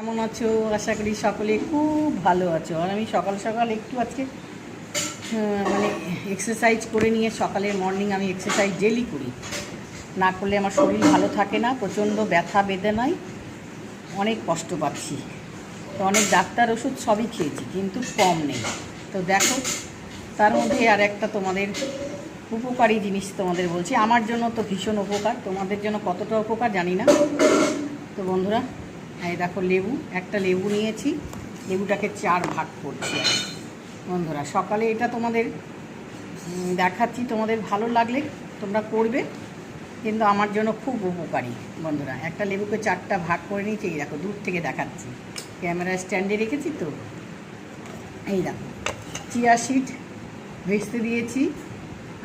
কেমন আছো? আশা করি সকলে খুব ভালো আছো। আর আমি সকাল সকাল একটু আজকে মানে এক্সারসাইজ করে নিয়ে সকালের মর্নিং আমি এক্সারসাইজ ডেলি করি। না করলে আমার শরীর ভালো থাকে না, প্রচণ্ড ব্যথা, বেদনায় অনেক কষ্ট পাচ্ছি। তো অনেক ডাক্তার ওষুধ সবই খেয়েছি, কিন্তু কম নেই। তো দেখো, তার মধ্যে আর একটা তোমাদের উপকারী জিনিস তোমাদের বলছি। আমার জন্য তো ভীষণ উপকার, তোমাদের জন্য কতটা উপকার জানি না। তো বন্ধুরা এই দেখো লেবু, একটা লেবু নিয়েছি, লেবুটাকে চার ভাগ করছি। বন্ধুরা, সকালে এটা তোমাদের দেখাচ্ছি, তোমাদের ভালো লাগলে তোমরা করবে, কিন্তু আমার জন্য খুব উপকারী, বন্ধুরা। একটা লেবুকে চারটা ভাগ করে নিয়েছি, এই দেখো, দূর থেকে দেখাচ্ছি। ক্যামেরা স্ট্যান্ডে রেখেছি তো। এই দেখো, চিয়া সিড ভেজতে দিয়েছি।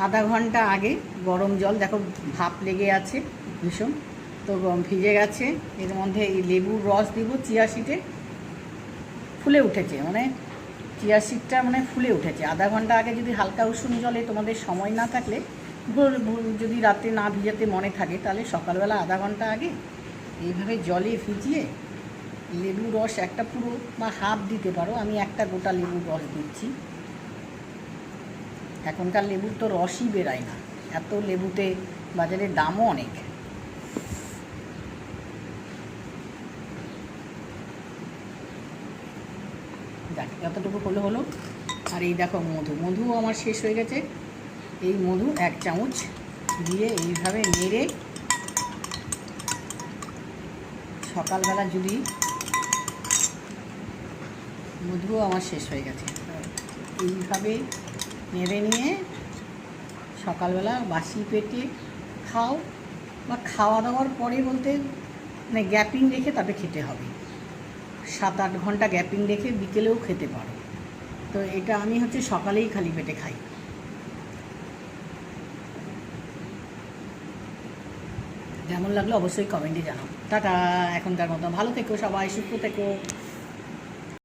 আধা ঘণ্টা আগে গরম জল, দেখো ভাপ লেগে আছে ভীষণ। তো ভিজে গেছে। এর মধ্যে এই লেবুর রস দিব চিয়া সিটে ফুলে উঠেছে মানে চিয়া সিটটা মানে ফুলে উঠেছে। আধা ঘণ্টা আগে যদি হালকা উষুম জলে তোমাদের সময় না থাকলে যদি রাতে না ভিজাতে মনে থাকে, তাহলে সকালবেলা আধা ঘণ্টা আগে এইভাবে জলে ভিজিয়ে লেবু রস একটা পুরো বা হাফ দিতে পারো। আমি একটা গোটা লেবুর রস দিচ্ছি। এখনকার লেবুর তো রসই বেরায় না। এত লেবুতে বাজারে দামও অনেক। দেখ, এতটুকু হলো হলো। আর এই দেখো মধু, মধুও আমার শেষ হয়ে গেছে। এই মধু এক চামচ দিয়ে এইভাবে নেড়ে সকালবেলা যদি মধুও আমার শেষ হয়ে গেছে। এইভাবে নেড়ে নিয়ে সকালবেলা বাসি পেটে খাও বা খাওয়া দাওয়ার পরে বলতে মানে গ্যাপিং রেখে তবে খেতে হবে। সাত আট ঘণ্টা গ্যাপিং রেখে বিকেলেও খেতে পারো। তো এটা আমি হচ্ছে সকালেই খালি পেটে খাই। যেমন লাগল অবশ্যই কমেন্টে জানাও। টাটা, এখনকার মতো। ভালো থেকো সবাই, সুস্থ থেকো।